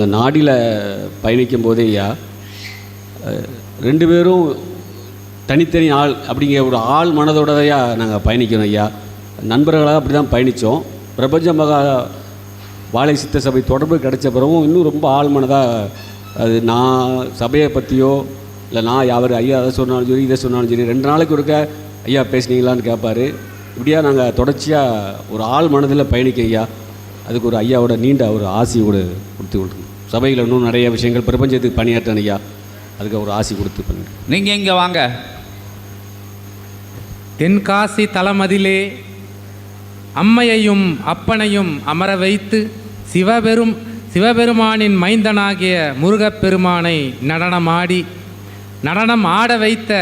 நாங்கள் நாடியில் பயணிக்கும் போதே ஐயா ரெண்டு பேரும் தனித்தனி ஆள் அப்படிங்கிற ஒரு ஆள் மனதோடதையா நாங்கள் பயணிக்கணும் ஐயா. நண்பர்களாக அப்படி தான் பயணித்தோம் பிரபஞ்ச மகா வாழை சித்த சபை தொடர்பு கிடைச்ச பிறகும் இன்னும் ரொம்ப ஆள் மனதாக அது நான் சபையை பற்றியோ இல்லை நான் அவர் ஐயா அதை சொன்னாலும் சரி இதை சொன்னாலும் சரி ரெண்டு நாளைக்கு ஒருக்க ஐயா பேசுனீங்களான்னு கேட்பார் இப்படியா நாங்கள் தொடர்ச்சியாக ஒரு ஆள் மனதில் பயணிக்க ஐயா. அதுக்கு ஒரு ஐயாவோட நீண்ட ஒரு ஆசையோடு கொடுத்து கொடுக்கணும் சபையில் இன்னும் நிறைய விஷயங்கள் பிரபஞ்சத்துக்கு பணியாற்றணும் ஐயா. அதுக்கு ஒரு ஆசி கொடுத்து பண்ணுறேன் நீங்கள் இங்கே வாங்க? தென்காசி தலமதிலே அம்மையையும் அப்பனையும் அமர வைத்து சிவபெரும் சிவபெருமானின் மைந்தனாகிய முருகப்பெருமானை நடனமாடி நடனம் ஆட வைத்த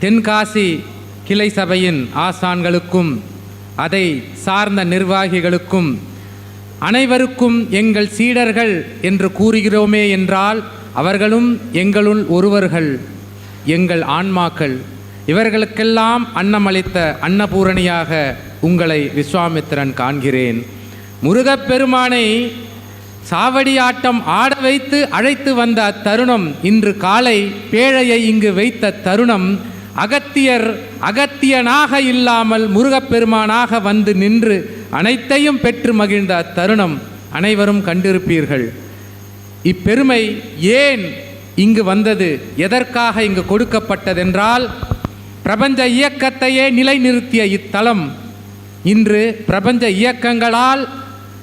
தென்காசி கிளை சபையின் ஆசான்களுக்கும் அதை சார்ந்த நிர்வாகிகளுக்கும் அனைவருக்கும் எங்கள் சீடர்கள் என்று கூறுகிறோமே என்றால் அவர்களும் எங்களுள் ஒருவர்கள் எங்கள் ஆன்மாக்கள். இவர்களுக்கெல்லாம் அன்னமளித்த அன்னபூரணியாக உங்களை விஸ்வாமித்திரன் காண்கிறேன். முருகப்பெருமானை சாவடி ஆட்டம் ஆட வைத்து அழைத்து வந்த அத்தருணம் இன்று காலை பேழையை இங்கு வைத்த தருணம் அகத்தியர் அகத்தியனாக இல்லாமல் முருகப்பெருமானாக வந்து நின்று அனைத்தையும் பெற்று மகிழ்ந்த அத்தருணம் அனைவரும் கண்டிருப்பீர்கள். இப்பெருமை ஏன் இங்கு வந்தது? எதற்காக இங்கு கொடுக்கப்பட்டதென்றால் பிரபஞ்ச இயக்கத்தையே நிலைநிறுத்திய இத்தலம். இன்று பிரபஞ்ச இயக்கங்களால்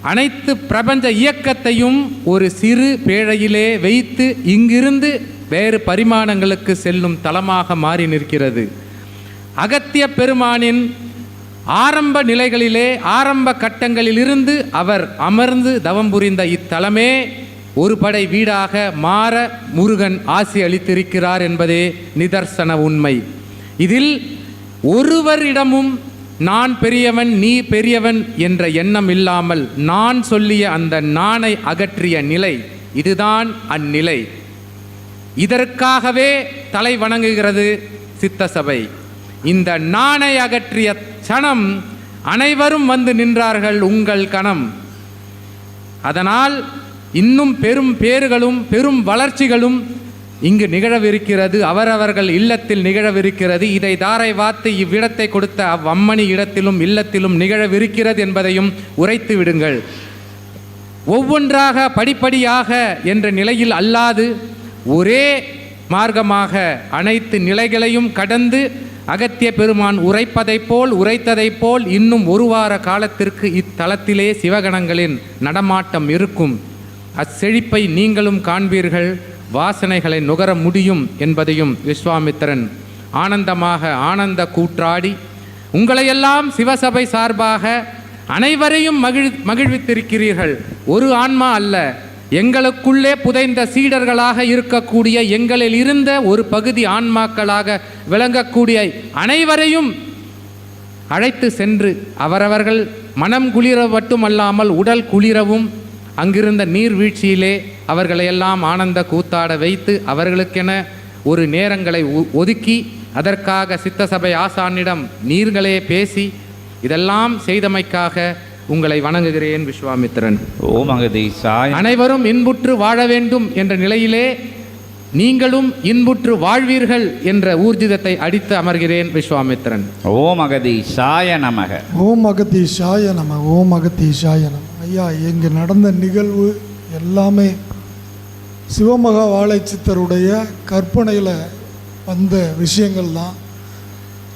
அனைத்து பிரபஞ்ச இயக்கத்தையும் ஒரு சிறு பேழையிலே வைத்து இங்கிருந்து வேறு பரிமாணங்களுக்கு செல்லும் தலமாக மாறி நிற்கிறது. அகத்திய பெருமானின் ஆரம்ப நிலைகளிலே ஆரம்ப கட்டங்களிலிருந்து அவர் அமர்ந்து தவம் புரிந்த இத்தலமே ஒரு படை வீடாக மாற முருகன் ஆசி அளித்திருக்கிறார் என்பதே நிதர்சன உண்மை. இதில் ஒருவரிடமும் நான் பெரியவன் நீ பெரியவன் என்ற எண்ணம் இல்லாமல் நான் சொல்லிய அந்த நானை அகற்றிய நிலை இதுதான் அந்நிலை. இதற்காகவே தலை வணங்குகிறது சித்த சபை இந்த நாணை அகற்றிய சனம் அனைவரும் வந்து நின்றார்கள் உங்கள் கணம். அதனால் இன்னும் பெரும் பேறுகளும் பெரும் வளர்ச்சிகளும் இங்கு நிகழவிருக்கிறது. அவரவர்கள் இல்லத்தில் நிகழவிருக்கிறது. இதை தாரை வாத்து இவ்விடத்தை கொடுத்த அவ்வம்மணி இடத்திலும் இல்லத்திலும் நிகழவிருக்கிறது என்பதையும் உரைத்து விடுங்கள். ஒவ்வொன்றாக படிப்படியாக என்ற நிலையில் அல்லாது ஒரே மார்க்கமாக அனைத்து நிலைகளையும் கடந்து அகத்திய பெருமான் உரைப்பதைப் போல் உரைத்ததைப் போல் இன்னும் ஒரு வார காலத்திற்கு இத்தலத்திலே சிவகணங்களின் நடமாட்டம் இருக்கும். அச்செழிப்பை நீங்களும் காண்பீர்கள் வாசனைகளை நுகர முடியும் என்பதையும் விஸ்வாமித்திரன் ஆனந்தமாக ஆனந்த கூற்றாடி உங்களையெல்லாம் சிவசபை சார்பாக அனைவரையும் மகிழ் மகிழ்வித்திருக்கிறீர்கள். ஒரு ஆன்மா அல்ல எங்களுக்குள்ளே புதைந்த சீடர்களாக இருக்கக்கூடிய எங்களில் இருந்த ஒரு பகுதி ஆன்மாக்களாக விளங்கக்கூடிய அனைவரையும் அழைத்து சென்று அவரவர்கள் மனம் குளிர மட்டுமல்லாமல் உடல் குளிரவும் அங்கிருந்த நீர்வீழ்ச்சியிலே அவர்களையெல்லாம் ஆனந்த கூத்தாட வைத்து அவர்களுக்கென ஒரு நேரங்களை ஒ- ஒதுக்கி அதற்காக சித்த சபை ஆசானிடம் நீர்களே பேசி இதெல்லாம் செய்தமைக்காக உங்களை வணங்குகிறேன் விஸ்வாமித்திரன். ஓம் அகதீசாய. அனைவரும் இன்புற்று வாழ வேண்டும் என்ற நிலையிலே நீங்களும் இன்புற்று வாழ்வீர்கள் என்ற ஊர்ஜிதத்தை அடித்து அமர்கிறேன் விஸ்வாமித்திரன். ஓம் அகதீசாய நமக. ஓம் அகத்தீஷாய நம ஓம் அகத்தீஷாய நம. ஐயா இங்கு நடந்த நிகழ்வு எல்லாமே சிவமகா வாழைச்சித்தருடைய கற்பனையில் வந்த விஷயங்கள் தான்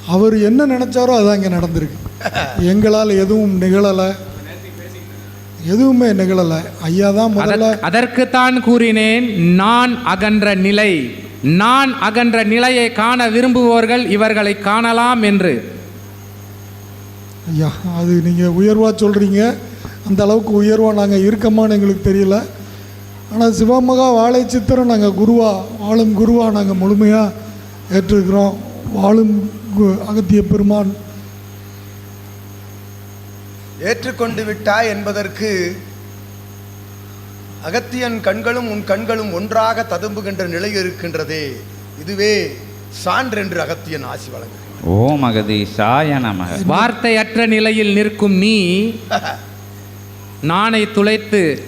அவர் என்ன நினச்சாரோ அதான் இங்கே நடந்திருக்கு. எங்களால் எதுவும் நிகழலை. எதுவுமே நிகழலை. ஐயா தான் முதல்ல அதற்- அதற்குத்தான் கூறினேன் நான் அகன்ற நிலை. நான் அகன்ற நிலையை காண விரும்புவோர்கள் இவர்களை காணலாம் என்று. ஐயா அது நீங்கள் உயர்வாக சொல்கிறீங்க அந்த அளவுக்கு உயர்வாக நாங்கள் இருக்கமான்னு எங்களுக்கு தெரியல. ஆனால் சிவமகா வாழை சித்திரம் நாங்கள் குருவா வாழும் குருவா நாங்கள் முழுமையாக ஏற்றிருக்கிறோம். வாழும் அகத்திய பெருமான். ஏற்றுக்கொண்டு விட்டாய் என்பதற்கு அகத்தியன் கண்களும் உன் கண்களும் ஒன்றாக ததும்புகின்ற நிலை இருக்கின்றதே. இதுவே சான்றென்று அகத்தியன் ஆசி வழங்குகிறார் ஓம் அகதீசாய நமக வார்த்தையற்ற நிலையில் நிற்கும் நீ நானை துளைத்து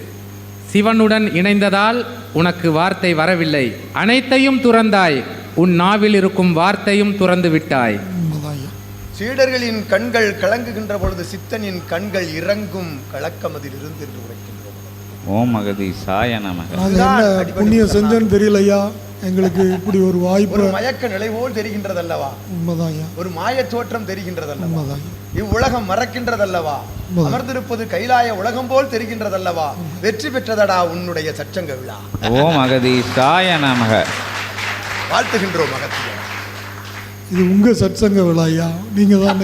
சிவனுடன் இணைந்ததால் உனக்கு வார்த்தை வரவில்லை. அனைத்தையும் துறந்தாய். உன் நாவில் இருக்கும் வார்த்தையும் துறந்து விட்டாய். சீடர்களின் கண்கள் கலங்குகின்ற பொழுது சித்தனின் கண்கள் இறங்கும் கலக்கமதில் இருந்து என்று உரைக்கின்றோம். ஓம் அகதீசாய நமக. நாங்கள் என்ன புண்ணியம் செஞ்சோன்னு தெரியல ஐயா எங்களுக்கு இப்படி ஒரு வாய்ப்பு. ஒரு மயக்க நிலை போல் தெரிகின்றதல்லவா? உண்மைதான் ஐயா ஒரு மாய தோற்றம் தெரிகின்றதல்லவா இவ்வுலகம் மறக்கின்றதல்லவா? அமர்ந்திருப்பது கைலாய உலகம் போல் தெரிகின்றதல்லவா? வெற்றி பெற்றதடா உன்னுடைய சச்சங்க விழா? ஓம் அகதீசாய நமக. வாழ்த்துகின்றோம் அகத்தியன் இது உங்க சத்சங்க விழா ஐயா நீங்க தான்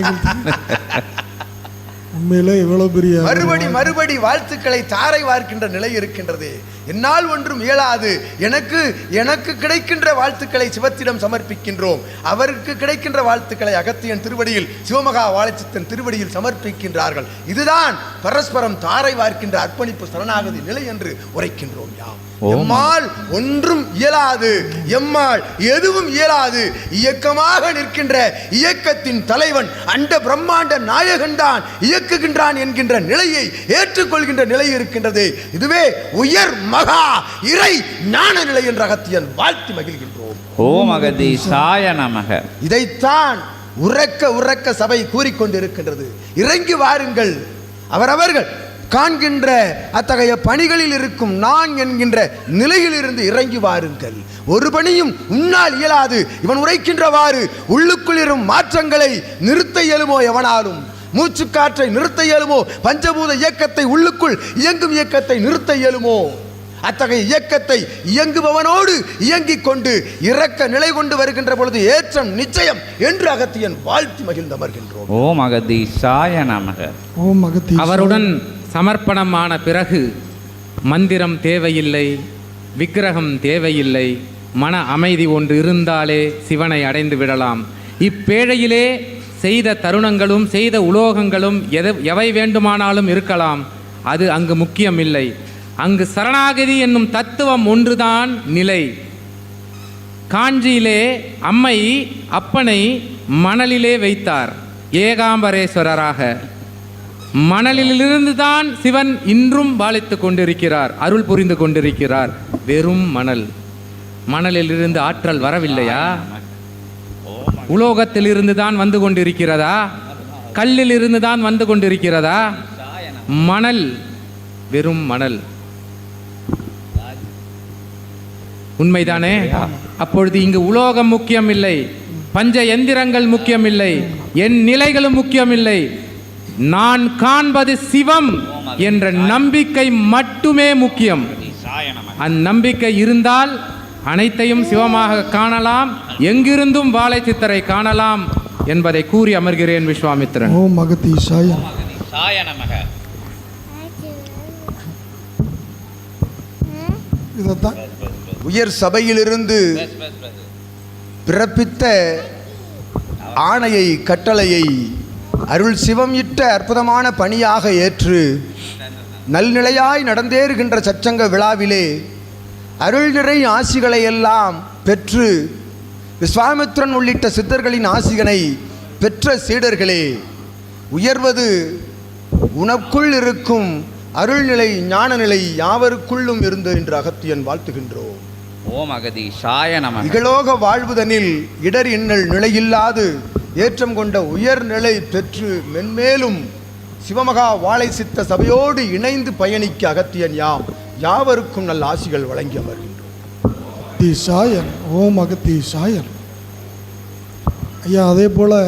உண்மையிலே இவ்வளவு பெரிய மறுபடி மறுபடி வாழ்த்துக்களை தாரை வார்க்கின்ற நிலை இருக்கின்றது. என்னால் ஒன்றும் இயலாது. எனக்கு எனக்கு கிடைக்கின்ற வாழ்த்துக்களை சிவத்திடம் சமர்ப்பிக்கின்றோம். அவருக்கு கிடைக்கின்ற வாழ்த்துக்களை அகத்தியன் திருவடியில் சிவமகா வாழைச்சித்தன் திருவடியில் சமர்ப்பிக்கின்றார்கள். இதுதான் பரஸ்பரம் தாரை வார்க்கின்ற அர்ப்பணிப்பு சரணாகதி நிலை என்று உரைக்கின்றோம் யாம். எம்மால் ஒன்றும் இயலாது. எம்மால் எதுவும் இயலாது. இயக்கமாக நிற்கின்ற இயக்கத்தின் தலைவன் அண்ட பிரம்மாண்ட நாயகன் தான் இயக்குகின்றான் என்கின்ற நிலையை ஏற்றுக்கொள்கின்ற நிலை இருக்கின்றது. இதுவே உயர் மகா இறை ஞான நிலை என்ற அகத்தியன் வாழ்த்தி மகிழ்கின்றோம். ஓம் அகதீசாய நமக. இதைத்தான் உறக்க உறக்க சபை கூறிக்கொண்டிருக்கின்றது. இறங்கி வாருங்கள். அவரவர்கள் காண்கின்ற அத்தகைய பணிகளில் இருக்கும் நான் என்கின்ற நிலையிலிருந்து இறங்கி வாருங்கள். ஒரு பணியும் உன்னால் இயலாது. இவன் உரைக்கின்றவாறு உள்ளுக்குள் இருக்கும் மாற்றங்களை நிறுத்த இயலுமோ எவனாலும்? மூச்சுக்காற்றை நிறுத்த இயலுமோ? பஞ்சபூத இயக்கத்தை உள்ளுக்குள் இயங்கும் இயக்கத்தை நிறுத்த இயலுமோ? அத்தகைய இயக்கத்தை இயங்குபவனோடு இயங்கிக் கொண்டு இறக்க நிலை கொண்டு வருகின்ற பொழுது ஏற்றம் நிச்சயம் என்று அகத்தியன் வாழ்த்தி மகிழ்ந்தமர்கின்றோம் ஓம் அகதீசாய நமக. ஓம் மகத்தி அவருடன் சமர்ப்பணமான பிறகு மந்திரம் தேவையில்லை விக்கிரகம் தேவையில்லை மன அமைதி ஒன்று இருந்தாலே சிவனை அடைந்து விடலாம். இப்பேழையிலே செய்த தருணங்களும் செய்த உலோகங்களும் எது எவை வேண்டுமானாலும் இருக்கலாம். அது அங்கு முக்கியமில்லை. அங்கு சரணாகதி என்னும் தத்துவம் ஒன்றுதான் நிலை. காஞ்சியிலே அம்மை அப்பனை மணலிலே வைத்தார். ஏகாம்பரேஸ்வரராக. மணலிலிருந்து தான் சிவன் இன்றும் பாலித்து கொண்டிருக்கிறார். அருள் புரிந்து கொண்டிருக்கிறார். வெறும் மணல். மணலிலிருந்து ஆற்றல் வரவில்லையா? உலோகத்திலிருந்து தான் வந்து கொண்டிருக்கிறதா? கல்லிலிருந்து தான் வந்து கொண்டிருக்கிறதா? மணல். வெறும் மணல். உண்மைதானே? அப்பொழுது இங்கு உலோகம் முக்கியமில்லை பஞ்ச எந்திரங்கள் முக்கியமில்லை என் நிலைகளும் முக்கியமில்லை. நான் காண்பது சிவம் என்ற நம்பிக்கை மட்டுமே முக்கியம். அந்நம்பிக்கை இருந்தால் அனைத்தையும் சிவமாக காணலாம் எங்கிருந்தும் வாழை சித்தரை காணலாம் என்பதை கூறி அமர்கிறேன் விஸ்வாமித்திரன். ஓம் சாயம் சாய நமக இதைத்தான் உயர் சபையிலிருந்து பிறப்பித்த ஆணையை கட்டளையை அருள் சிவம் இட்ட அற்புதமான பணியாக ஏற்று நல்நிலையாய் நடந்தேறுகின்ற சச்சங்க விழாவிலே அருள் நிறை ஆசிகளை எல்லாம் பெற்று விஸ்வாமித்ரன் உள்ளிட்ட சித்தர்களின் ஆசிகனை பெற்ற சீடர்களே உயர்வது உனக்குள் இருக்கும் அருள்நிலை ஞானநிலை யாவருக்குள்ளும் இருந்து என்று அகத்தியன் வாழ்த்துகின்றோம். ஓம் அகதீசாய நமக. இகலோக வாழ்வுதனில் இடர் இன்னல் நிலையில்லாது ஏற்றம் கொண்ட உயர்நிலை பெற்று மென்மேலும் சிவமகா வாழை சித்த சபையோடு இணைந்து பயணிக்க அகத்தியன் யாம். யாவருக்கும் நல்ல ஆசிகள் வழங்கி அமர்கின்றோம். தி சாயன் ஓம் அகத்தி சாயன் ஐயா அதே போல்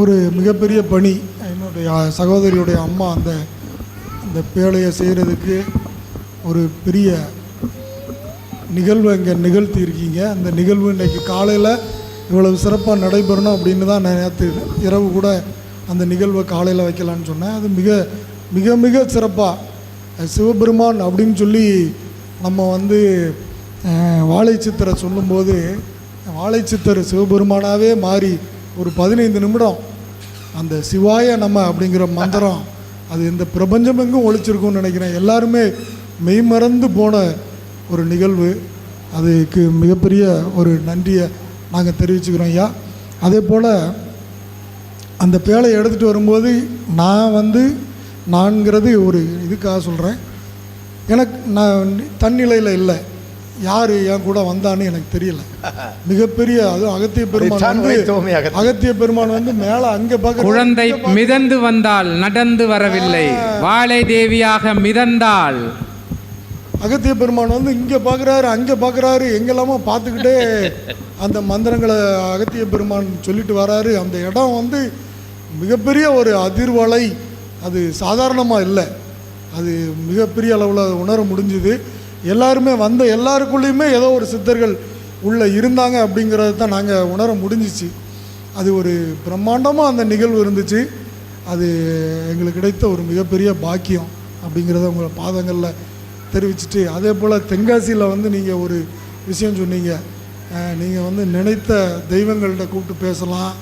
ஒரு மிகப்பெரிய பணி என்னுடைய சகோதரியுடைய அம்மா அந்த அந்த பேழையை செய்கிறதுக்கு ஒரு பெரிய நிகழ்வு இங்கே நிகழ்த்தியிருக்கீங்க. அந்த நிகழ்வு இன்றைக்கி காலையில் இவ்வளவு சிறப்பாக நடைபெறணும் அப்படின்னு தான் நான் நேற்று இரவு கூட அந்த நிகழ்வை காலையில் வைக்கலான்னு சொன்னேன். அது மிக மிக மிக சிறப்பாக சிவபெருமான் அப்படின்னு சொல்லி நம்ம வந்து வாழை சித்தரை சொல்லும்போது வாழை சித்தர் மாறி ஒரு பதினைந்து நிமிடம் அந்த சிவாய நம்ம அப்படிங்கிற மந்திரம் அது இந்த பிரபஞ்சம் எங்கும் ஒழிச்சிருக்கும்னு நினைக்கிறேன். எல்லாருமே மெய்மறந்து போன ஒரு நிகழ்வு. அதுக்கு மிகப்பெரிய ஒரு நன்றியை நாங்கள் தெரிவிச்சுக்கிறோம் ஐயா. அதே போல் அந்த பேழையை எடுத்துகிட்டு வரும்போது நான் வந்து நான்கிறது ஒரு இதுக்காக சொல்கிறேன் எனக்கு நான் தன்னிலையில் இல்லை. யார் என் கூட வந்தான்னு எனக்கு தெரியல. மிகப்பெரிய அதுவும் அகத்திய பெருமான் வந்து அகத்திய. பெருமான் வந்து மேலே அங்கே பார்க்க குழந்தை மிதந்து வந்தால் நடந்து வரவில்லை. வாழை தேவியாக மிதந்தாள் அகத்திய பெருமான் வந்து இங்கே பார்க்குறாரு அங்கே பார்க்குறாரு எங்கெல்லாமோ பார்த்துக்கிட்டே அந்த மந்திரங்களை அகத்திய பெருமான் சொல்லிட்டு வராரு. அந்த இடம் வந்து மிகப்பெரிய ஒரு அதிர்வலை. அது சாதாரணமாக இல்லை. அது மிகப்பெரிய அளவில் உணர முடிஞ்சுது. எல்லாருமே வந்த எல்லாருக்குள்ளேயுமே ஏதோ ஒரு சித்தர்கள் உள்ளே இருந்தாங்க அப்படிங்கிறது தான் நாங்கள் உணர முடிஞ்சிச்சு. அது ஒரு பிரம்மாண்டமாக அந்த நிகழ்வு இருந்துச்சு. அது எங்களுக்கு கிடைத்த ஒரு மிகப்பெரிய பாக்கியம் அப்படிங்கிறத உங்களை பாதங்களில் தெரிவிச்சிட்டு அதே போல் தென்காசியில் வந்து நீங்கள் ஒரு விஷயம் சொன்னீங்க. நீங்கள் வந்து நினைத்த தெய்வங்கள்ட்ட கூப்பிட்டு பேசலாம்.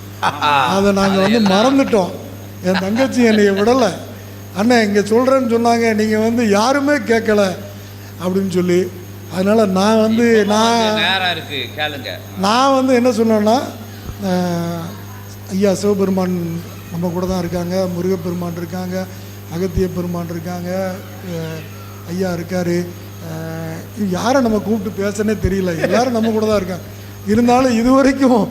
அதை நாங்கள் வந்து மறந்துட்டோம். என் தங்கச்சி என்னைய விடலை. அண்ணன் இங்கே சொல்கிறேன்னு சொன்னாங்க. நீங்கள் வந்து யாருமே கேட்கல அப்படின்னு சொல்லி. அதனால் நான் வந்து நான் நான் வந்து என்ன சொன்னேன்னா ஐயா சிவபெருமான் நம்ம கூட தான் இருக்காங்க. முருகப்பெருமான் இருக்காங்க. அகத்திய பெருமான் இருக்காங்க ஐயா இருக்கார். யாரை நம்ம கூப்பிட்டு பேசனே தெரியல. எல்லாரும் நம்ம கூட தான் இருக்காங்க. இருந்தாலும் இது வரைக்கும்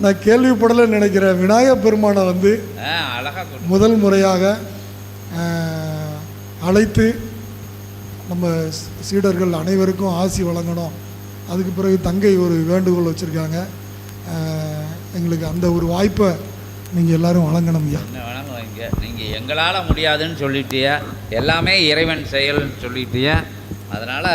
நான் கேள்விப்படலைன்னு நினைக்கிறேன் விநாயகப் பெருமானை வந்து முதல் முறையாக அழைத்து நம்ம சீடர்கள் அனைவருக்கும் ஆசி வழங்கணும். அதுக்கு பிறகு தங்கை ஒரு வேண்டுகோள் வச்சுருக்காங்க. எங்களுக்கு அந்த ஒரு வாய்ப்பை நீங்கள் எல்லாரும் வழங்கணும் ஐயா. நீங்கள் எங்களால் முடியாதுன்னு சொல்லிட்டீங்க எல்லாமே இறைவன் செயல்னு சொல்லிட்டியா. அதனால்